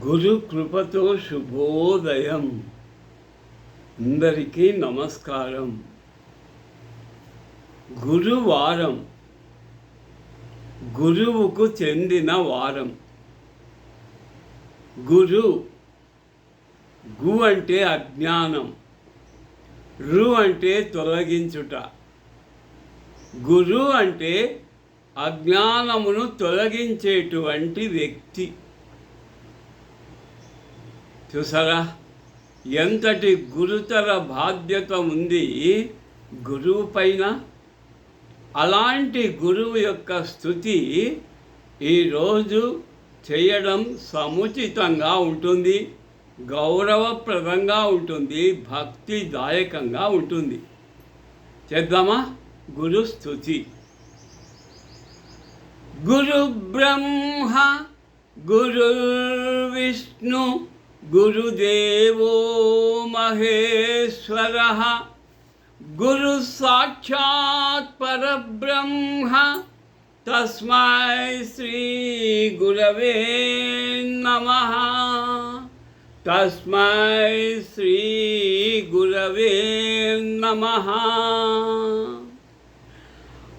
గురు కృపతో శుభోదయం. అందరికీ నమస్కారం. గురువారం గురువుకు చెందిన వారం. గురు గు అంటే అజ్ఞానం రు అంటే తొలగించుట. గురు అంటే అజ్ఞానమును తొలగించేటువంటి వ్యక్తి. చూసారా? ఎంతటి గురుతర బాధ్యత ఉంది గురువు పైన? అలాంటి గురువు యొక్క స్థుతి ఈరోజు చేయడం సముచితంగా ఉంటుంది గౌరవప్రదంగా ఉంటుంది భక్తిదాయకంగా ఉంటుంది. చేద్దామా? గురు స్థుతి. గురు బ్రహ్మ గురు విష్ణు గురుదేవో మహేశ్వర గురు సాక్షాత్ పరబ్రహ్మ తస్మై శ్రీ గురవే నమ తస్మై శ్రీ గురవే నమ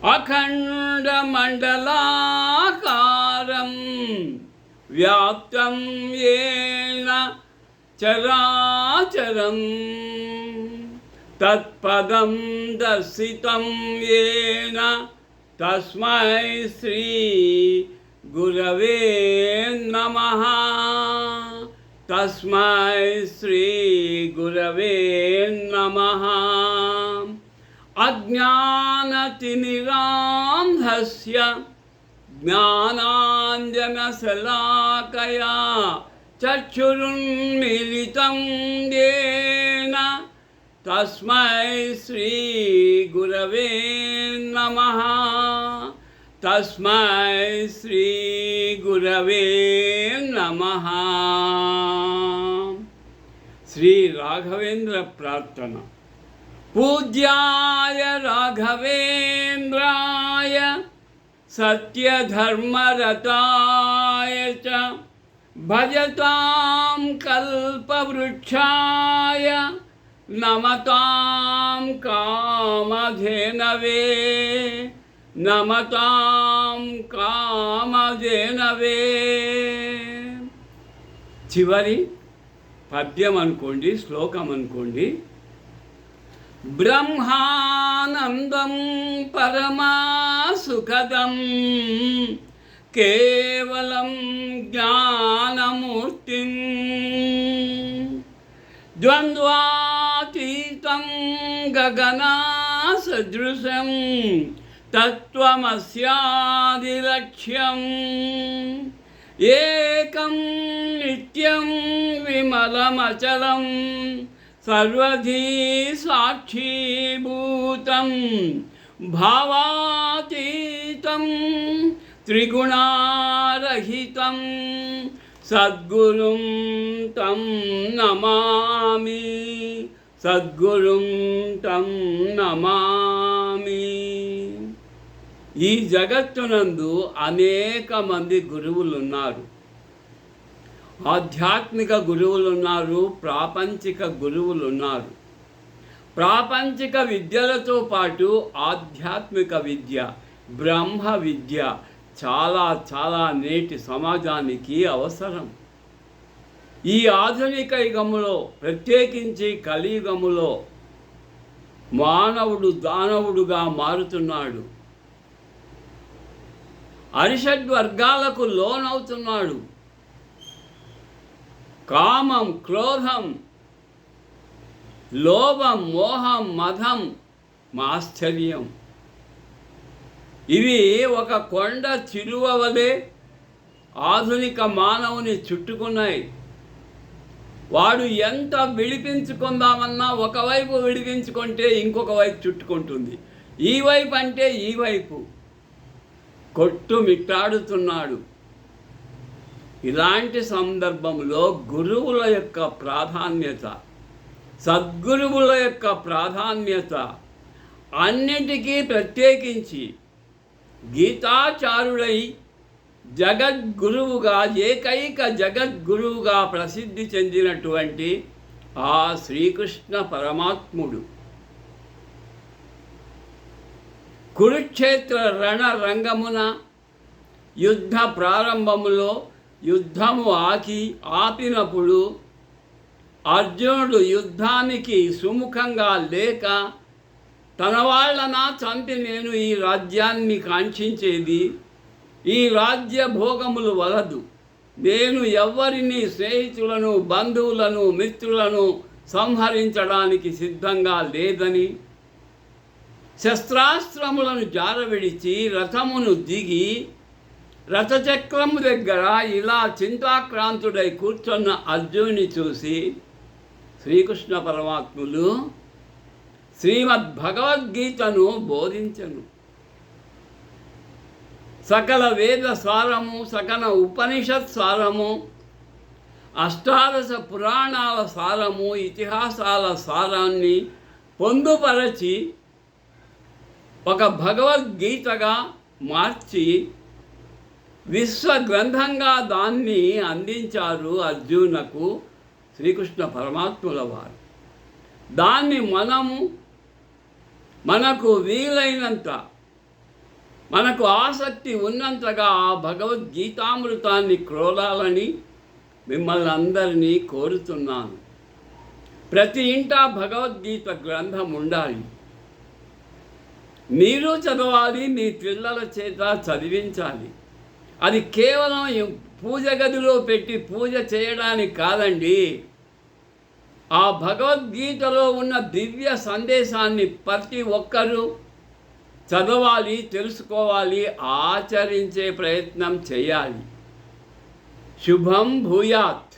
అఖండమండలాకారం వ్యాప్తం ఏన చరాచరం. తత్పదం దర్శితం ఏన తస్మై శ్రీ గురవే నమ. తస్మై శ్రీ గురవే నమ. అజ్ఞానతినిరాంధస్య ज्ञानाञ्जनशलाकया चक्षुरुन्मिलितं येन तस्मै श्रीगुरवे नमः। तस्मै श्रीगुरवे नमः। श्रीराघवेन्द्रप्रार्थना पूज्याय राघवेन्द्राय सत्यधर्मरताय च भजतां कल्पवृक्षाय नमतां कामधेनवे నమతాం కామధేనవే చివరి పద్యం అనుకోండి శ్లోకం అనుకోండి బ్రహ్మానందం పరమాసుఖదం. కేవలం జ్ఞానమూర్తి. ద్వంద్వాతీతం గగనాసదృశం. తత్వమస్యాదిలక్ష్యం. ఏకం నిత్యం విమలమచలం. సర్వధీ సాక్షీభూతం భావాతీతం త్రిగుణారహితం సద్గురుం తం నమామి సద్గురుం తం నమామి ఈ జగత్తునందు అనేక మంది గురువులు ఉన్నారు ఆధ్యాత్మిక గురువులు ఉన్నారు ప్రాపంచిక గురువులు ఉన్నారు ప్రాపంచిక విద్యలతో పాటు ఆధ్యాత్మిక విద్య బ్రహ్మ విద్య చాలా చాలా నేటి సమాజానికి అవసరం. ఈ ఆధునిక యుగములో ప్రత్యేకించి కలియుగములో మానవుడు దానవుడుగా మారుతున్నాడు. అరిషడ్ వర్గాలకు లోనవుతున్నాడు. కామం క్రోధం లోభం మోహం మధం మాశ్చర్యం. ఇవి ఒక కొండ చిరువలే వలె ఆధునిక మానవుని చుట్టుకున్నాయి. వాడు ఎంత విడిపించుకుందామన్నా ఒకవైపు విడిపించుకుంటే ఇంకొక వైపు చుట్టుకుంటుంది. ఈ వైపు అంటే ఈ వైపు. కొట్టుమిట్టాడుతున్నాడు. ఇలాంటి సందర్భంలో గురువుల యొక్క ప్రాధాన్యత సద్గురువుల యొక్క ప్రాధాన్యత అన్నిటికీ ప్రత్యేకించి గీతాచారుడై జగద్గురువుగా ఏకైక జగద్గురువుగా ప్రసిద్ధి చెందినటువంటి ఆ శ్రీకృష్ణ పరమాత్ముడు. కురుక్షేత్ర రణ రంగమున యుద్ధ ప్రారంభములో యుద్ధము ఆకి ఆపినప్పుడు అర్జునుడు యుద్ధానికి సుముఖంగా లేక తన వాళ్ళన చంపి నేను ఈ రాజ్యాన్ని కాంక్షించేది. ఈ రాజ్య భోగములు వలదు. నేను ఎవ్వరిని స్నేహితులను బంధువులను మిత్రులను సంహరించడానికి సిద్ధంగా లేదని శస్త్రాస్త్రములను జారవిడిచి రథమును దిగి రథచక్రము దగ్గర ఇలా చింతాక్రాంతుడై కూర్చున్న అర్జునుని చూసి శ్రీకృష్ణ పరమాత్ములు శ్రీమద్ భగవద్గీతను బోధించను. సకల వేద సారము సకల ఉపనిషత్ సారము అష్టాదశ పురాణాల సారము ఇతిహాసాల సారాన్ని పొందుపరచి ఒక భగవద్గీతగా మార్చి విశ్వ గ్రంథంగా దాన్ని అందించారు అర్జునకు శ్రీకృష్ణ పరమాత్ముల వారు. దాన్ని మనము మనకు వీలైనంత మనకు ఆసక్తి ఉన్నంతగా ఆ భగవద్గీతామృతాన్ని క్రోడాలని మిమ్మల్ని అందరినీ కోరుతున్నాను. ప్రతి ఇంటా భగవద్గీత గ్రంథం ఉండాలి. మీరు చదవాలి మీ పిల్లల చేత చదివించాలి. అది కేవలం పూజ గదిలో పెట్టి పూజ చేయడానికి కాదండి. ఆ భగవద్గీతలో ఉన్న దివ్య సందేశాన్ని ప్రతి ఒక్కరూ చదవాలి తెలుసుకోవాలి ఆచరించే ప్రయత్నం చేయాలి. శుభం భూయాత్.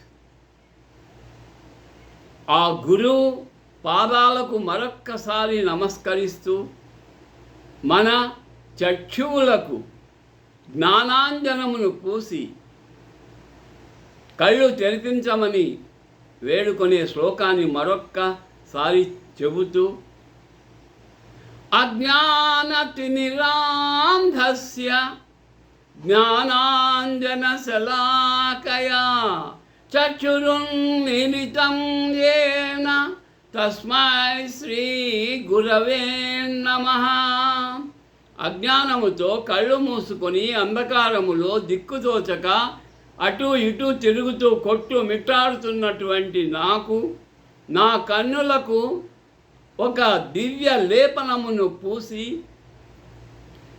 ఆ గురువు పాదాలకు మరొక్కసారి నమస్కరిస్తూ మన చక్షువులకు జ్ఞానాంజనమును పూసి కళ్ళు తెరిపించమని వేడుకొనే శ్లోకాన్ని మరొక్కసారి చెబుతూ అజ్ఞానతినిరాంధస్య జ్ఞానాంజనశలాకయా చక్షురున్మిలితం ఏన తస్మై శ్రీ గురవే నమ. అజ్ఞానముతో కళ్ళు మూసుకొని అంధకారములో దిక్కుదోచక అటు ఇటు తిరుగుతూ కొట్టు మిట్టాడుతున్నటువంటి నాకు నా కన్నులకు ఒక దివ్య లేపనమును పూసి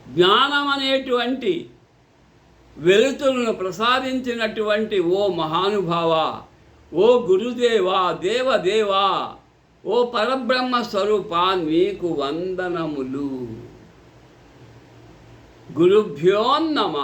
జ్ఞానం అనేటువంటి వెలుతురును ప్రసాదించినటువంటి ఓ మహానుభావ ఓ గురుదేవా దేవదేవా ఓ పరబ్రహ్మ స్వరూప నీకు వందనములు. గురుభ్యో నమ.